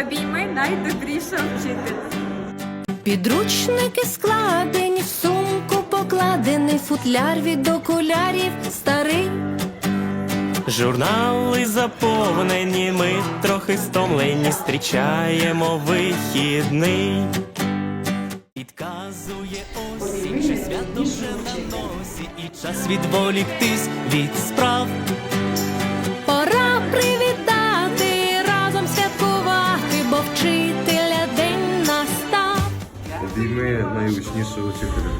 Обійми найдобрішого вчителя. Підручники складені, в сумку покладений, футляр від окулярів старий. Журнали заповнені, ми трохи стомлені, зустрічаємо вихідний. Підказує осінь, що свято вже на носі, і час відволіктись від справ. Обійми найучнішого вчителя.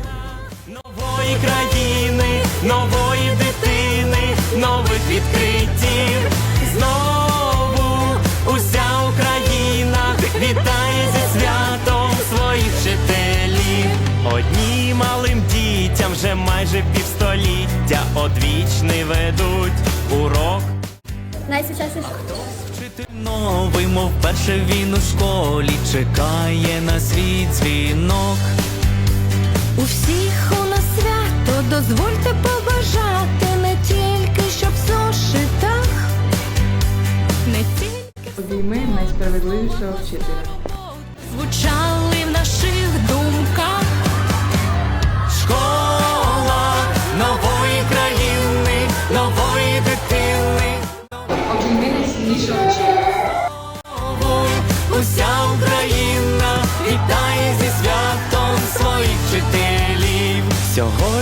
Нової країни, нової дитини, нових відкриттів. Знову уся Україна вітає зі святом своїх вчителів. Одні малим дітям вже майже півстоліття одвічний ведуть урок. Найсучасніше. Вчитель новий, мов перше він у школі чекає на свій дзвінок. У всіх у нас свято, дозвольте побажати не тільки щоб в зошитах, не тільки Обійми найсправедливішого вчителя. звучали в наших думках. Школа нової країни, нової дитини. Обійми найсильнішого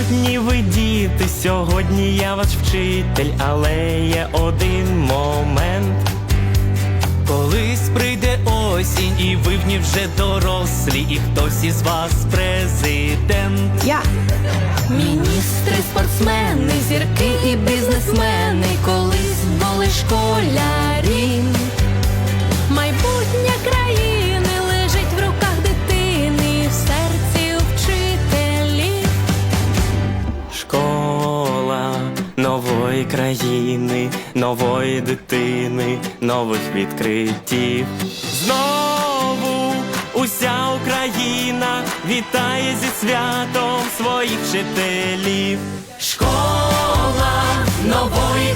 Сьогодні ви діти, сьогодні я ваш вчитель, але є один момент. Колись прийде осінь, і ви в ній вже дорослі, і хтось із вас президент. Я міністри, спортсмени, зірки і бізнесмени нової країни, нової дитини, нових відкриттів. Знову уся Україна вітає зі святом своїх вчителів. Школа нової